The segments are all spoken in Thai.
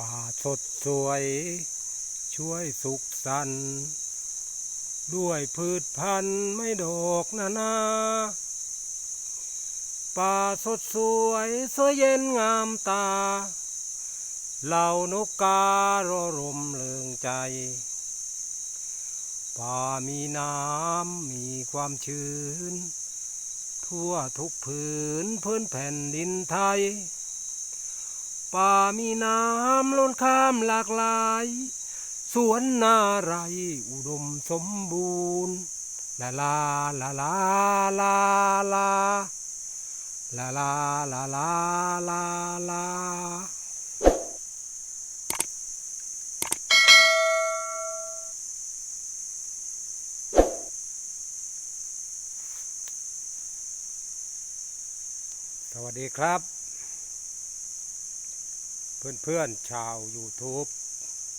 ป่าสดสวย ช่วยสุขสันด้วยพืชพันธุ์ไม่ดอกนานา ป่าสดสวยสวยเย็นงามตา เหล่านกการอรมเริงใจ ป่ามีน้ำมีความชื้น ทั่วทุกผืนพื้นแผ่นดินไทย ป่ามีน้ำล้นข้ามหลากหลาย สวนนาไรอุดมสมบูรณ์ลาลาลาลาลาลาลาลาลาลาลาลาสวัสดีครับ เพื่อนๆชาว YouTube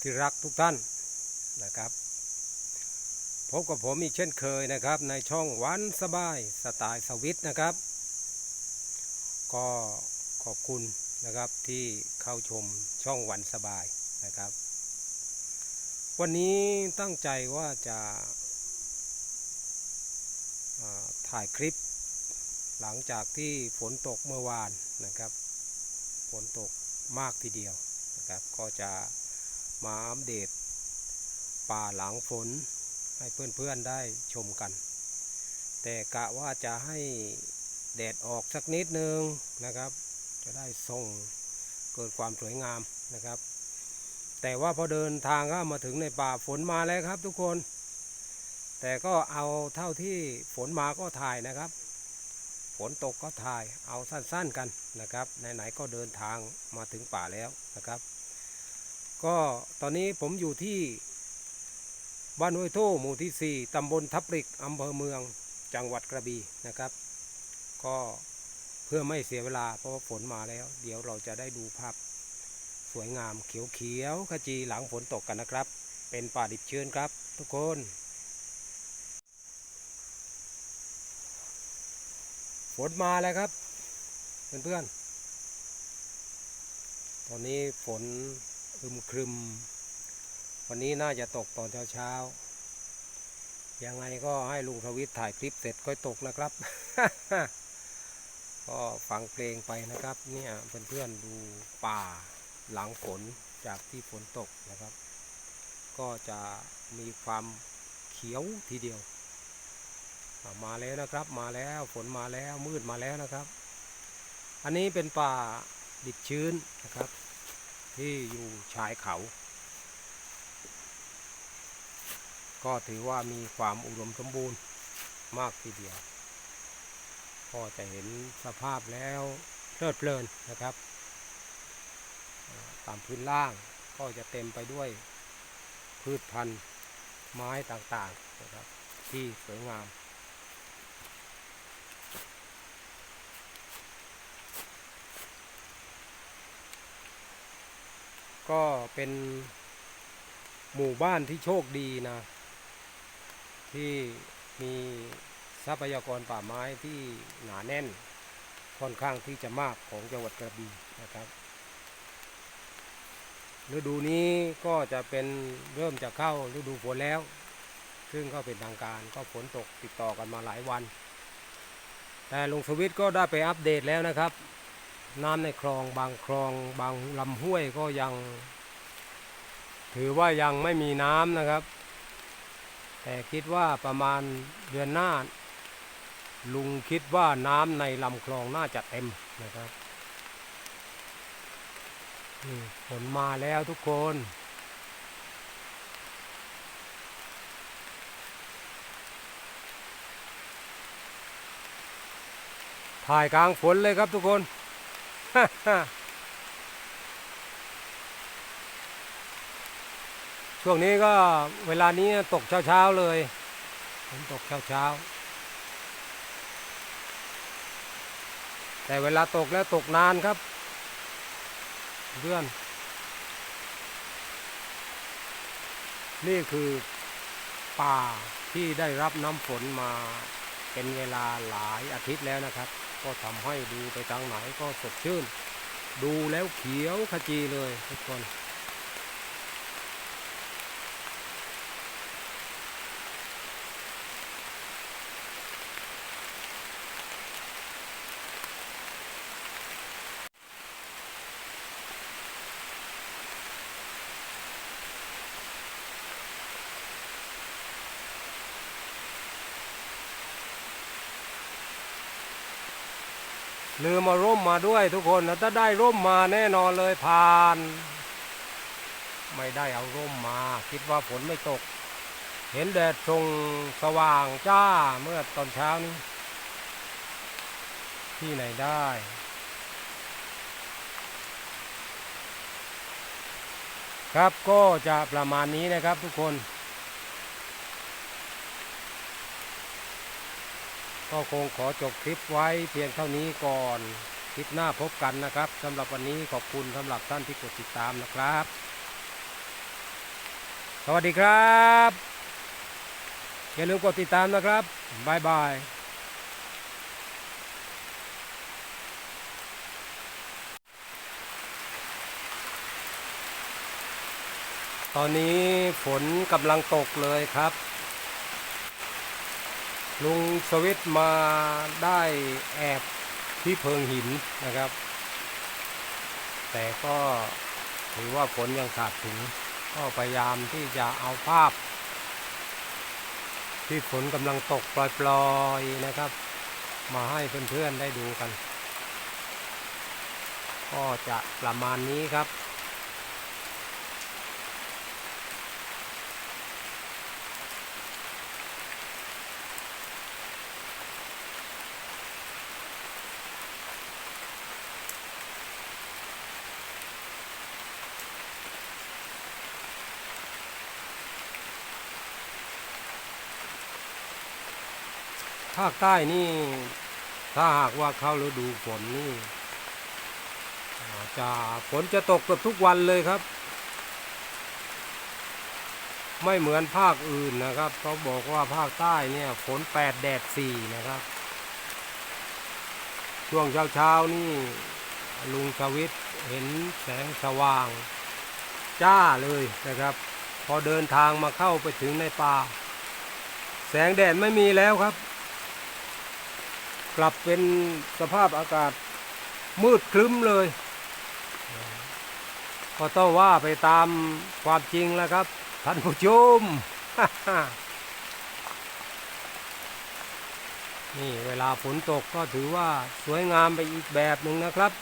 ที่รักทุกท่านนะครับพบกับผมอีกเช่นเคยนะครับ ในช่องวันสบายสไตล์สวิตนะครับ ก็ขอบคุณนะครับที่เข้าชมช่องวันสบายนะครับ วันนี้ตั้งใจว่าจะาถ่ายคลิป หลังจากที่ฝนตกเมื่อวานนะครับ ฝนตก มากทีเดียวนะครับ ก็จะมาอัปเดตป่าหลังฝนให้เพื่อนๆได้ชมกัน แต่กะว่าจะให้แดดออกสักนิดนึงนะครับ จะได้ส่งเกิดความสวยงามนะครับ แต่ว่าพอเดินทางก็มาถึงในป่าฝนมาแล้วครับทุกคน แต่ก็เอาเท่าที่ฝนมาก็ถ่ายนะครับ ฝนตกก็ถ่ายเอาสั้นๆกันนะครับไหนๆก็เดินทางมาถึงป่าแล้วนะครับ ก็ตอนนี้ผมอยู่ที่บ้านห้วยโท่หมู่ที่ 4 ตำบลทับริกอำเภอเมืองจังหวัดกระบี่นะครับ ก็เพื่อไม่เสียเวลาเพราะว่าฝนมาแล้ว เดี๋ยวเราจะได้ดูภาพสวยงามเขียวๆขจีหลังฝนตกกันนะครับ เป็นป่าดิบชื้นครับทุกคน ฝนมาแล้วครับเพื่อนๆ ตอนนี้ฝนอึมครึม วันนี้น่าจะตกตอนเช้าๆ ยังไงก็ให้ลุงทวิทถ่ายคลิปเสร็จค่อยตกนะครับ ก็ฟังเพลงไปนะครับ เนี่ยเพื่อนๆดูป่าหลังฝนจากที่ฝนตกนะครับ ก็จะมีความเขียวทีเดียว มาแล้วนะครับ มาแล้วฝนมาแล้วมืดมาแล้วนะครับ อันนี้เป็นป่าดิบชื้นนะครับ ที่อยู่ชายเขา ก็ถือว่ามีความอุดมสมบูรณ์มากทีเดียวก็จะเห็นสภาพแล้วเพลิดเพลินนะครับ ตามพื้นล่างก็จะเต็มไปด้วยพืชพันธุ์ไม้ต่างๆนะครับที่สวยงาม ก็เป็นหมู่บ้านที่โชคดีนะ ที่มีทรัพยากรป่าไม้ที่หนาแน่นค่อนข้างที่จะมากของจังหวัดกระบี่นะครับฤดูนี้ก็จะเป็นเริ่มจะเข้าฤดูฝนแล้ว ซึ่งก็เป็นทางการก็ฝนตกติดต่อกันมาหลายวัน แต่ลุงสวิทย์ก็ได้ไปอัปเดตแล้วนะครับ น้ำในคลองบางคลองบางลำห้วยก็ยัง ถือว่ายังไม่มีน้ำนะครับ แต่คิดว่าประมาณเดือนหน้า ลุงคิดว่าน้ำในลำคลองน่าจะเต็มนะครับฝนมาแล้วทุกคนถ่ายกลางฝนเลยครับทุกคน ช่วงนี้ก็เวลานี้ตกเช้าๆเลยฝนตกเช้าๆ แต่เวลาตกแล้วตกนานครับเพื่อน นี่คือป่าที่ได้รับน้ำฝนมา เป็นเวลาหลายอาทิตย์แล้วนะครับ ก็ทำให้ดูไปทางไหนก็สดชื่น ดูแล้วเขียวขจีเลยทุกคน ลืมมาร่มมาด้วยทุกคนแล้วถ้าได้ร่มมาแน่นอนเลยผ่าน ไม่ได้เอาร่มมา คิดว่าฝนไม่ตก เห็นแดดทรงสว่างจ้าเมื่อตอนเช้านี้ ที่ไหนได้ครับก็จะประมาณนี้นะครับทุกคน ก็คงขอจบคลิปไว้เพียงเท่านี้ก่อน คลิปหน้าพบกันนะครับสำหรับวันนี้ขอบคุณสำหรับท่านที่กดติดตามนะครับ สวัสดีครับ อย่าลืมกดติดตามนะครับบายบายตอนนี้ฝนกำลังตกเลยครับ ลุงสวิตมาได้แอบที่เพิงหินนะครับ แต่ก็ถือว่าฝนยังขาดถึง ก็พยายามที่จะเอาภาพ ที่ฝนกำลังตกปล่อยๆนะครับ มาให้เพื่อนๆได้ดูกัน ก็จะประมาณนี้ครับ ภาคใต้นี่ ถ้าหากว่าเข้าฤดูฝนนี่จะฝนจะตกเกือบทุกวันเลยครับ ไม่เหมือนภาคอื่นนะครับเขาบอกว่าภาคใต้เนี่ยฝนแปดแดดสี่นะครับ ช่วงเช้าเช้าๆนี่ลุงชวิตเห็นแสงสว่าง จ้าเลยนะครับ พอเดินทางมาเข้าไปถึงในป่า แสงแดดไม่มีแล้วครับ กลับเป็นสภาพอากาศมืดครึ้มเลย ก็ต้องว่าไปตามความจริงแล้วครับ ท่านผู้ชม นี่เวลาฝนตกก็ถือว่าสวยงามไปอีกแบบหนึ่งนะครับ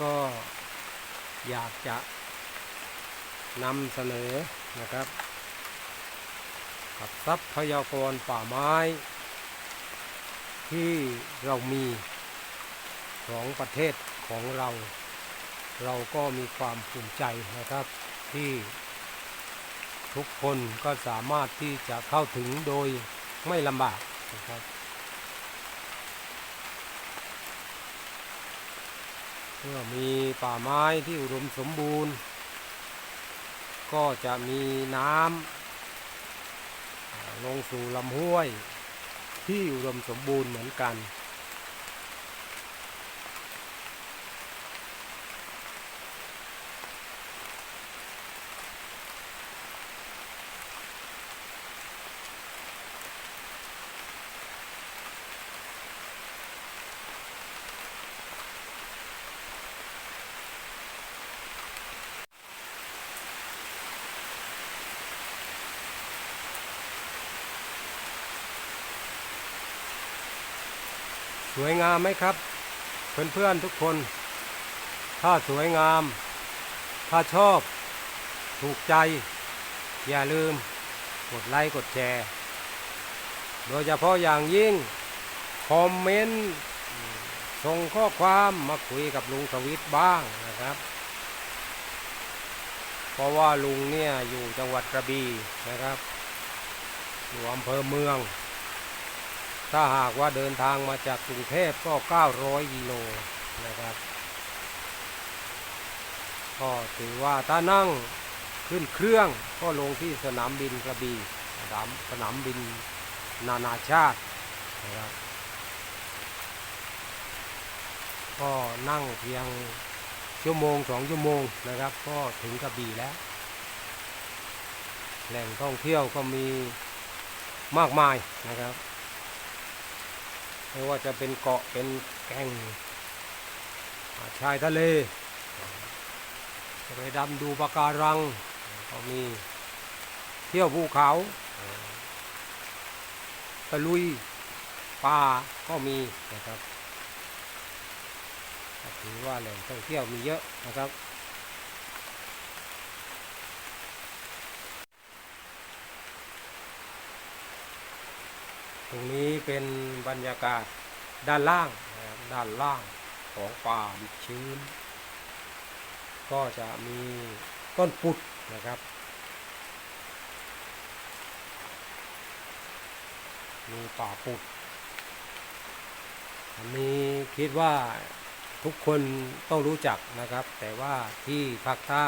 ก็อยากจะนำเสนอนะครับ กับทรัพยากรป่าไม้ ที่เรามีของประเทศของเรา เราก็มีความภูมิใจนะครับที่ทุกคนก็สามารถที่จะเข้าถึงโดยไม่ลำบากนะครับ เมื่อมีป่าไม้ที่อุดมสมบูรณ์ ก็จะมีน้ำลงสู่ลำห้วยที่อุดมสมบูรณ์เหมือนกัน สวยงามไหมครับ เพื่อนๆทุกคน ถ้าสวยงาม ถ้าชอบ ถูกใจ อย่าลืม กดไลค์กดแชร์ โดยเฉพาะอย่างยิ่ง คอมเมนต์ส่งข้อความมาคุยกับลุงสวิตบ้างนะครับ เพราะว่าลุงเนี่ยอยู่จังหวัดกระบี่นะครับอยู่อำเภอเมือง ถ้าหากว่าเดินทางมาจากกรุงเทพก็ 900กิโลนะครับก็ถือว่าถ้านั่งขึ้นเครื่องก็ลงที่สนามบินกระบี่สนามสนามบินนานาชาตินะครับก็นั่งเพียงชั่วโมงสองชั่วโมงนะครับ ก็ถึงกระบี่แล้ว แหล่งท่องเที่ยวก็มีมากมายนะครับ ไม่ว่าจะเป็นเกาะเป็นแก่งชายทะเลไปดำดูปะการังก็มีเที่ยวภูเขาตะลุยป่าก็มีนะครับถือว่าแหล่งท่องเที่ยวมีเยอะนะครับ ตรงนี้เป็นบรรยากาศด้านล่างด้านล่างของป่าดิบชื้น ก็จะมีต้นปุดนะครับมีป่าปุดอันนี้คิดว่าทุกคนต้องรู้จักนะครับ แต่ว่าที่ภาคใต้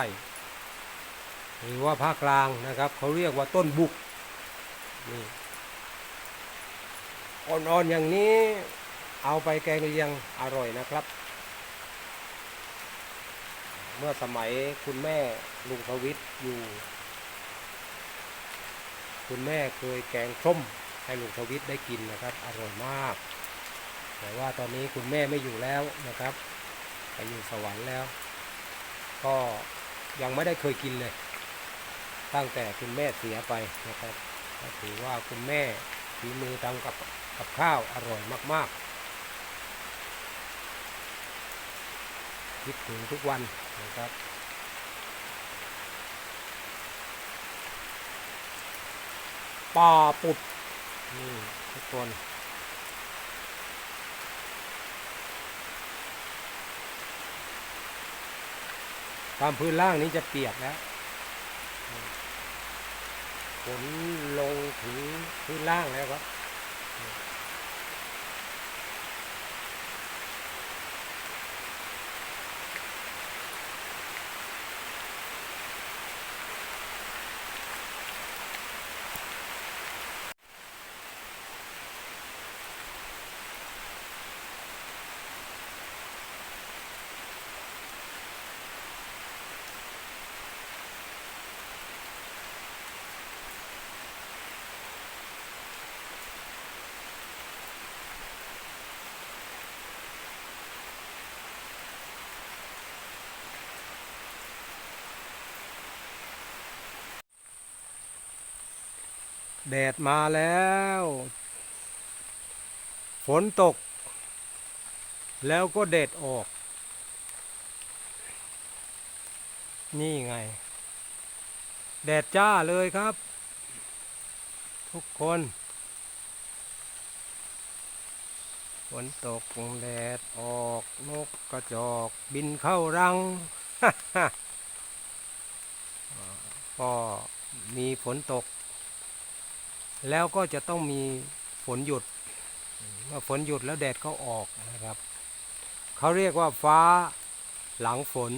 หรือว่าภาคกลางนะครับ เขาเรียกว่าต้นบุกนี่ อ่อนๆอย่างนี้เอาไปแกงเลียงอร่อยนะครับ เมื่อสมัยคุณแม่ลุงทวิทย์อยู่ คุณแม่เคยแกงส้มให้ลุงทวิทย์ได้กินนะครับ อร่อยมาก แต่ว่าตอนนี้คุณแม่ไม่อยู่แล้วนะครับไปอยู่สวรรค์แล้ว ก็ยังไม่ได้เคยกินเลย ตั้งแต่คุณแม่เสียไปนะครับถือว่าคุณแม่ฝีมือทำกับ กับข้าวอร่อยมากๆ คิดถึงทุกวันนะครับป่าปุดนี่ทุกคนตามพื้นล่างนี้จะเปียกแล้วฝนลงถึงพื้นล่างแล้วครับ แดดมาแล้ว ฝนตก แล้วก็แดดออก นี่ไง แดดจ้าเลยครับ ทุกคน ฝนตกแดดออก นกกระจอกบินเข้ารังก็มีฝนตก แล้วก็จะต้องมีฝนหยุดเมื่อฝนหยุดแล้วแดดก็ออกนะครับ เขาเรียกว่าฟ้าหลังฝน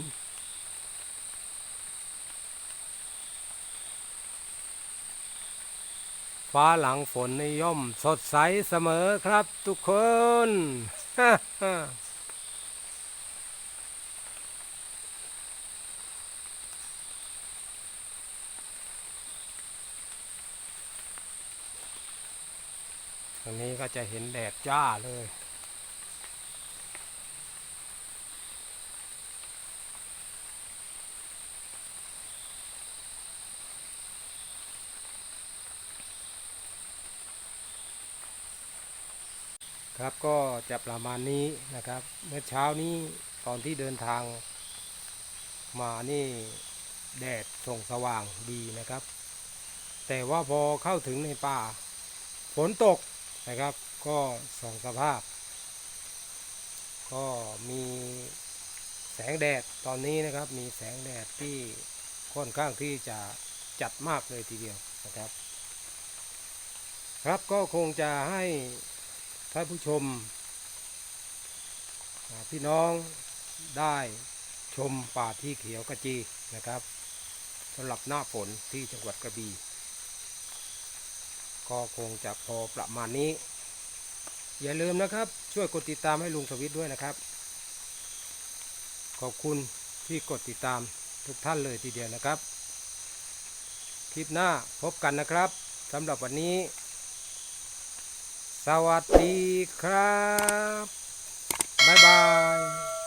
ฟ้าหลังฝนในย่อมสดใสเสมอครับทุกคน ตรงนี้ก็จะเห็นแดดจ้าเลย ครับก็จะประมาณนี้นะครับ เมื่อเช้านี้ตอนที่เดินทางมานี่แดดส่องสว่างดีนะครับ แต่ว่าพอเข้าถึงในป่า ฝนตก นะครับ ก็สองสภาพ ก็มีแสงแดดตอนนี้นะครับ มีแสงแดดที่ค่อนข้างที่จะจัดมากเลยทีเดียวนะครับ ครับก็คงจะให้ท่านผู้ชม พี่น้องได้ชมป่าที่เขียวกระจีนะครับสำหรับหน้าฝนที่จังหวัดกระบี่ ก็คงจะพอประมาณนี้ อย่าลืมนะครับ ช่วยกดติดตามให้ลุงสวิทย์ด้วยนะครับ ขอบคุณที่กดติดตามทุกท่านเลยทีเดียวนะครับ คลิปหน้าพบกันนะครับสำหรับวันนี้ สวัสดีครับ บ๊ายบาย